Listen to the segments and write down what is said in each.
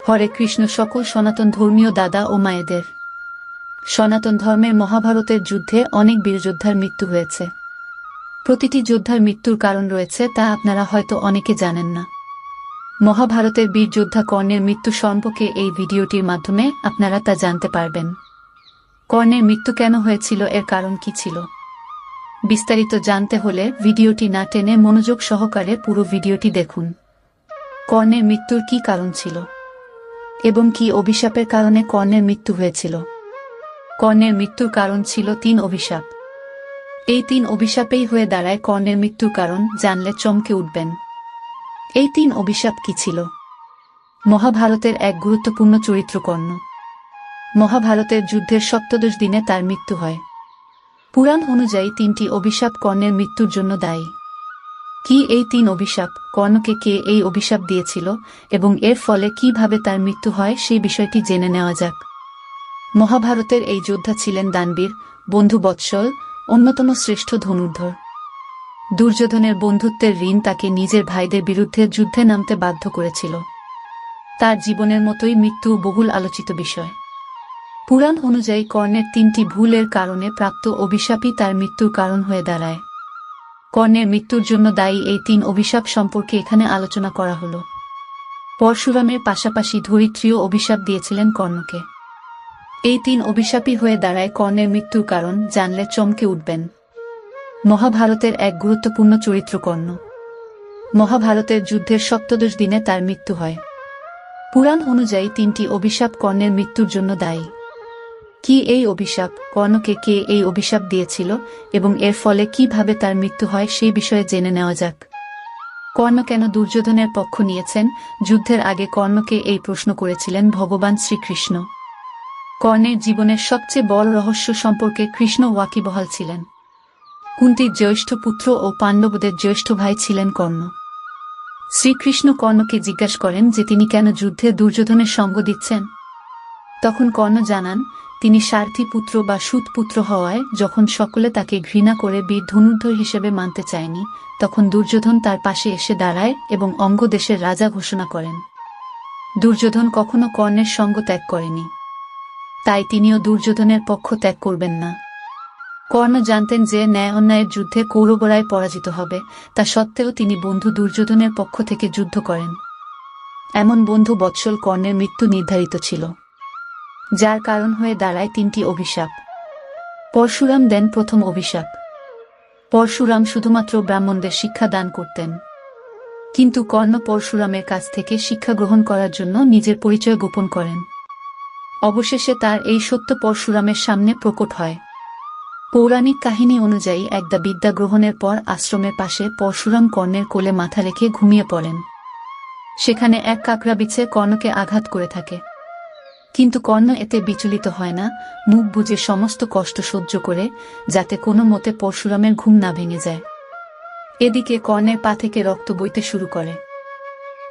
হরে কৃষ্ণ, সকল সনাতন ধর্মীয় দাদা ও মায়েদের। সনাতন ধর্মের মহাভারতের যুদ্ধে অনেক বীরযোদ্ধার মৃত্যু হয়েছে। প্রতিটি যোদ্ধার মৃত্যুর কারণ রয়েছে তা আপনারা হয়তো অনেকে জানেন না। মহাভারতের বীর যোদ্ধা কর্ণের মৃত্যু সম্পর্কে এই ভিডিওটির মাধ্যমে আপনারা তা জানতে পারবেন। কর্ণের মৃত্যু কেন হয়েছিল, এর কারণ কি ছিল? বিস্তারিত জানতে হলে ভিডিওটি না টেনে মনোযোগ সহকারে পুরো ভিডিওটি দেখুন। কর্ণের মৃত্যুর কি কারণ ছিল? এবং কি অভিশাপের কারণে কর্ণের মৃত্যু হয়েছিল? কর্ণের মৃত্যুর কারণ ছিল তিন অভিশাপ। এই তিন অভিশাপেই হয়ে দাঁড়ায় কর্ণের মৃত্যুর কারণ জানলে চমকে উঠবেন। এই তিন অভিশাপ কি ছিল? মহাভারতের এক গুরুত্বপূর্ণ চরিত্র কর্ণ মহাভারতের যুদ্ধের সপ্তদশ দিনে তার মৃত্যু হয়। পুরাণ অনুযায়ী তিনটি অভিশাপ কর্ণের মৃত্যুর জন্য দায়ী। কি এই তিন অভিশাপ, কর্ণকে কে এই অভিশাপ দিয়েছিল, এবং এর ফলে কীভাবে তার মৃত্যু হয় সেই বিষয়টি জেনে নেওয়া যাক। মহাভারতের এই যোদ্ধা ছিলেন দানবীর, বন্ধু বৎসল, অন্যতম শ্রেষ্ঠ ধনুর্ধর। দুর্যোধনের বন্ধুত্বের ঋণ তাকে নিজের ভাইদের বিরুদ্ধে যুদ্ধে নামতে বাধ্য করেছিল। তার জীবনের মতোই মৃত্যু বহুল আলোচিত বিষয়। পুরাণ অনুযায়ী কর্ণের তিনটি ভুলের কারণে প্রাপ্ত অভিশাপই তার মৃত্যুর কারণ হয়ে দাঁড়ায়। কর্ণের মৃত্যুর জন্য দায়ী এই তিন অভিশাপ সম্পর্কে এখানে আলোচনা করা হল। পরশুরামের পাশাপাশি ধরিত্রীও অভিশাপ দিয়েছিলেন কর্ণকে। এই তিন অভিশাপই হয়ে দাঁড়ায় কর্ণের মৃত্যুর কারণ জানলে চমকে উঠবেন। মহাভারতের এক গুরুত্বপূর্ণ চরিত্র কর্ণ। মহাভারতের যুদ্ধের সপ্তদশ দিনে তার মৃত্যু হয়। পুরাণ অনুযায়ী তিনটি অভিশাপ কর্ণের মৃত্যুর জন্য দায়ী। কি এই অভিশাপ? কর্ণকে কে এই অভিশাপ দিয়েছিল? এবং এর ফলে কীভাবে তার মৃত্যু হয় সেই বিষয়ে জেনে নেওয়া যাক। কর্ণ কেন দুর্যোধনের পক্ষ নিয়েছেন? যুদ্ধের আগে কর্ণকে এই প্রশ্ন করেছিলেন ভগবান শ্রীকৃষ্ণ। কর্ণের জীবনের সবচেয়ে বড় রহস্য সম্পর্কে কৃষ্ণ ওয়াকিবহাল ছিলেন। কুন্তির জ্যৈষ্ঠ পুত্র ও পাণ্ডবদের জ্যৈষ্ঠ ভাই ছিলেন কর্ণ। শ্রীকৃষ্ণ কর্ণকে জিজ্ঞাসা করেন যে তিনি কেন যুদ্ধে দুর্যোধনের সঙ্গ দিচ্ছেন? তখন কর্ণ জানান তিনি সারথী পুত্র বা সুত পুত্র হওয়ায় যখন সকলে তাকে ঘৃণা করে বীর ধনুর্ধর হিসেবে মানতে চায়নি, তখন দুর্যোধন তার পাশে এসে দাঁড়ায় এবং অঙ্গ দেশের রাজা ঘোষণা করেন। দুর্যোধন কখনো কর্ণের সঙ্গ ত্যাগ করেনি। তাই তিনিও দুর্যোধনের পক্ষ ত্যাগ করবেন না। কর্ণ জানতেন যে ন্যায় অন্যায়ের যুদ্ধে কৌরবরায় পরাজিত হবে, তা সত্ত্বেও তিনি বন্ধু দুর্যোধনের পক্ষ থেকে যুদ্ধ করেন। এমন বন্ধু বৎসল কর্ণের মৃত্যু নির্ধারিত ছিল। যার কারণ হয়ে দাঁড়ায় তিনটি অভিশাপ। পরশুরাম দেন প্রথম অভিশাপ। পরশুরাম শুধুমাত্র ব্রাহ্মণদের শিক্ষা দান করতেন। কিন্তু কর্ণ পরশুরামের কাছ থেকে শিক্ষা গ্রহণ করার জন্য নিজের পরিচয় গোপন করেন। অবশেষে তার এই সত্য পরশুরামের সামনে প্রকট হয়। পৌরাণিক কাহিনী অনুযায়ী একদা বিদ্যা গ্রহণের পর আশ্রমের পাশে পরশুরাম কর্ণের কোলে মাথা রেখে ঘুমিয়ে পড়েন। সেখানে এক কাকড়া বিছে কর্ণকে আঘাত করে থাকে। কিন্তু কর্ণ এতে বিচলিত হয় না, মুখ বুঝে সমস্ত কষ্ট সহ্য করে, যাতে কোনো মতে পরশুরামের ঘুম না ভেঙে যায়। এদিকে কর্ণের পা থেকে রক্ত বইতে শুরু করে।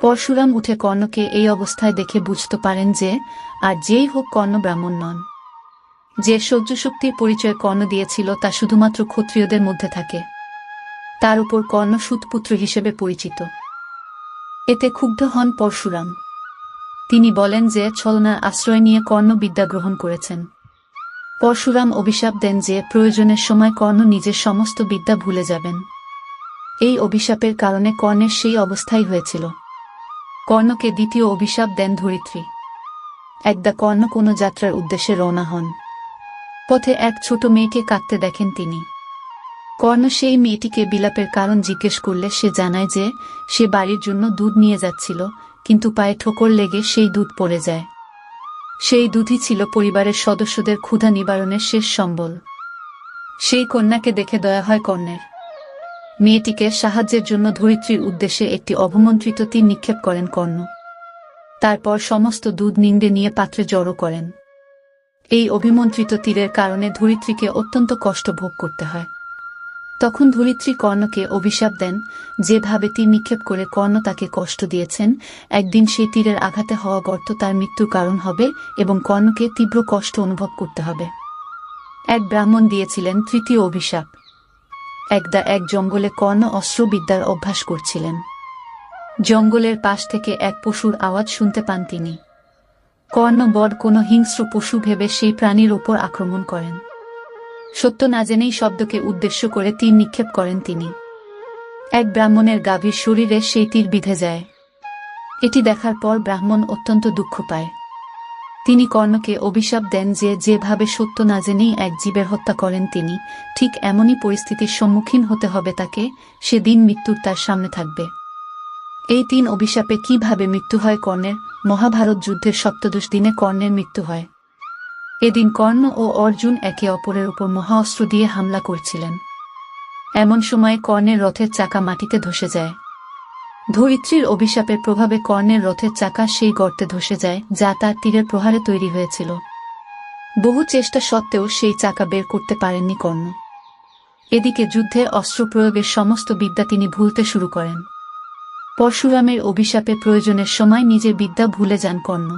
পরশুরাম উঠে কর্ণকে এই অবস্থায় দেখে বুঝতে পারেন যে, আর যেই হোক কর্ণ ব্রাহ্মণ নন। যে সহ্য শক্তির পরিচয় কর্ণ দিয়েছিল তা শুধুমাত্র ক্ষত্রিয়দের মধ্যে থাকে। তার উপর কর্ণ সুতপুত্র হিসেবে পরিচিত। এতে ক্ষুব্ধ হন পরশুরাম। তিনি বলেন যে ছলনার আশ্রয় নিয়ে কর্ণ বিদ্যা গ্রহণ করেছেন। পরশুরাম অভিশাপ দেন যে প্রয়োজনের সময় কর্ণ নিজের সমস্ত বিদ্যা ভুলে যাবেন। এই অভিশাপের কারণে কর্ণের সেই অবস্থাই হয়েছিল। কর্ণকে দ্বিতীয় অভিশাপ দেন ধরিত্রী। একদা কর্ণ কোনো যাত্রার উদ্দেশ্যে রওনা হন। পথে এক ছোট মেয়েকে কাঁদতে দেখেন তিনি। কর্ণ সেই মেয়েটিকে বিলাপের কারণ জিজ্ঞেস করলে সে জানায় যে সে বাড়ির জন্য দুধ নিয়ে যাচ্ছিল কিন্তু পায়ে ঠোকর লেগে সেই দুধ পড়ে যায়। সেই দুধই ছিল পরিবারের সদস্যদের ক্ষুধা নিবারণের শেষ সম্বল। সেই কন্যাকে দেখে দয়া হয় কর্ণের। মেয়েটিকে সাহায্যের জন্য ধরিত্রীর উদ্দেশ্যে একটি অবমন্ত্রিত তীর নিক্ষেপ করেন কর্ণ। তারপর সমস্ত দুধ নিন্দে নিয়ে পাত্রে জড়ো করেন। এই অভিমন্ত্রিত তীরের কারণে ধরিত্রীকে অত্যন্ত কষ্ট ভোগ করতে হয়। তখন ধরিত্রী কর্ণকে অভিশাপ দেন, যেভাবে তীর নিক্ষেপ করে কর্ণ তাকে কষ্ট দিয়েছেন। একদিন সেই তীরের আঘাতে হওয়া গর্ত তার মৃত্যুর কারণ হবে এবং কর্ণকে তীব্র কষ্ট অনুভব করতে হবে। এক ব্রাহ্মণ দিয়েছিলেন তৃতীয় অভিশাপ। একদা এক জঙ্গলে কর্ণ অস্ত্রবিদ্যার অভ্যাস করছিলেন। জঙ্গলের পাশ থেকে এক পশুর আওয়াজ শুনতে পান তিনি। কর্ণ বড কোনো হিংস্র পশু ভেবে সেই প্রাণীর ওপর আক্রমণ করেন। সত্য না জেনেই শব্দকে উদ্দেশ্য করে তীর নিক্ষেপ করেন তিনি। এক ব্রাহ্মণের গাভীর শরীরে সেই তীর বিধে যায়। এটি দেখার পর ব্রাহ্মণ অত্যন্ত দুঃখ পায়। তিনি কর্ণকে অভিশাপ দেন যে যেভাবে সত্য না জেনেই এক জীবের হত্যা করেন তিনি, ঠিক এমনই পরিস্থিতির সম্মুখীন হতে হবে তাকে, সেদিন মৃত্যুর তার সামনে থাকবে। এই তিন অভিশাপে কীভাবে মৃত্যু হয় কর্ণের? মহাভারত যুদ্ধের সপ্তদশ দিনে কর্ণের মৃত্যু হয়। এদিন কর্ণ ও অর্জুন একে অপরের উপর মহা অস্ত্র দিয়ে হামলা করছিলেন। এমন সময়ে কর্ণের রথের চাকা মাটিতে ধসে যায়। ধরিত্রীর অভিশাপের প্রভাবে কর্ণের রথের চাকা সেই গর্তে ধসে যায়, যা তার তীরের প্রহারে তৈরি হয়েছিল। বহু চেষ্টা সত্ত্বেও সেই চাকা বের করতে পারেননি কর্ণ। এদিকে যুদ্ধে অস্ত্র প্রয়োগের সমস্ত বিদ্যা তিনি ভুলতে শুরু করেন। পরশুরামের অভিশাপে প্রয়োজনের সময় নিজের বিদ্যা ভুলে যান কর্ণ।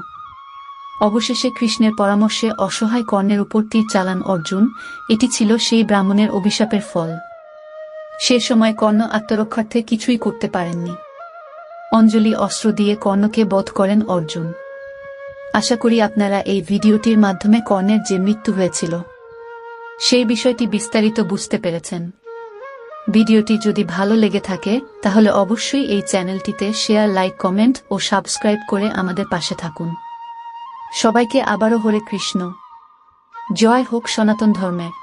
অবশেষে কৃষ্ণের পরামর্শে অসহায় কর্ণের উপর তীর চালান অর্জুন, এটি ছিল সেই ব্রাহ্মণের অভিশাপের ফল। সে সময় কর্ণ আত্মরক্ষার্থে কিছুই করতে পারেননি। অঞ্জলি অস্ত্র দিয়ে কর্ণকে বধ করেন অর্জুন। আশা করি আপনারা এই ভিডিওটির মাধ্যমে কর্ণের যে মৃত্যু হয়েছিল, সেই বিষয়টি বিস্তারিত বুঝতে পেরেছেন। ভিডিওটি যদি ভালো লেগে থাকে, তাহলে অবশ্যই এই চ্যানেলটিতে শেয়ার, লাইক, কমেন্ট ও সাবস্ক্রাইব করে আমাদের পাশে থাকুন। সবাইকে আবারও হরে কৃষ্ণ। জয় হোক সনাতন ধর্মের